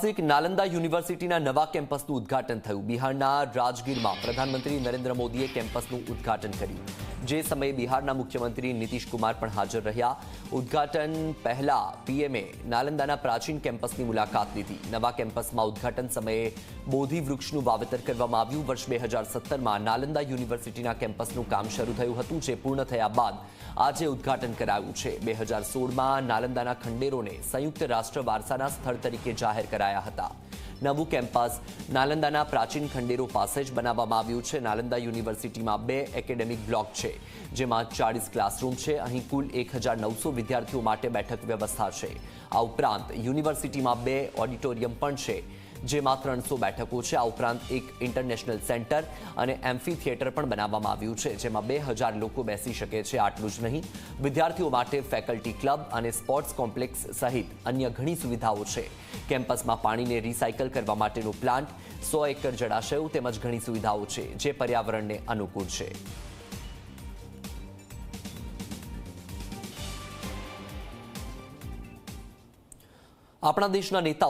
ઐતિહાસિક નાલંદા યુનિવર્સિટીના નવા કેમ્પસનું ઉદ્ઘાટન થયું. બિહારના રાજગીરમાં પ્રધાનમંત્રી નરેન્દ્ર મોદીએ કેમ્પસનું ઉદ્ઘાટન કર્યું. જે સમયે બિહારના મુખ્યમંત્રી નીતિશ પણ હાજર રહ્યા. ઉદ્ઘાટન પહેલા પીએમએ નાલંદાના પ્રાચીન કેમ્પસની મુલાકાત લીધી. નવા કેમ્પસમાં ઉદ્ઘાટન સમયે બોધી વૃક્ષનું વાવેતર કરવામાં આવ્યું. વર્ષ બે હજાર સત્તરમાં નાલંદા યુનિવર્સિટીના કેમ્પસનું કામ શરૂ થયું હતું, જે પૂર્ણ થયા બાદ આજે ઉદ્ઘાટન કરાયું છે. બે હજાર સોળમાં નાલંદાના ખંડેરોને સંયુક્ત રાષ્ટ્ર વારસાના સ્થળ તરીકે જાહેર કરાયા. હતા. નવું કેમ્પસ નાલંદાના પ્રાચીન ખંડેરો પાસે જ બનાવવામાં આવ્યું છે. નાલંદા યુનિવર્સિટીમાં બે એકેડેમિક બ્લોક છે, જેમાં ચાળીસ ક્લાસરૂમ છે. અહીં કુલ એક વિદ્યાર્થીઓ માટે બેઠક વ્યવસ્થા છે. આ ઉપરાંત યુનિવર્સિટીમાં બે ઓડિટોરિયમ પણ છે. જેમાં ત્રણસો બેઠકો છે. આ ઉપરાંત એક ઇન્ટરનેશનલ સેન્ટર અને એમ્ફી થિયેટર પણ બનાવવામાં આવ્યું છે, જેમાં બે લોકો બેસી શકે છે, આટલું જ નહીં. વિદ્યાર્થીઓ માટે ફેકલ્ટી ક્લબ અને સ્પોર્ટ્સ કોમ્પ્લેક્સ સહિત અન્ય ઘણી સુવિધાઓ છે. કેમ્પસમાં પાણીને રિસાયકલ કરવા માટેનો પ્લાન્ટ સો એકર જળાશયો તેમજ ઘણી સુવિધાઓ છે, જે પર્યાવરણને અનુકૂળ છે. આપણા દેશના નેતાઓ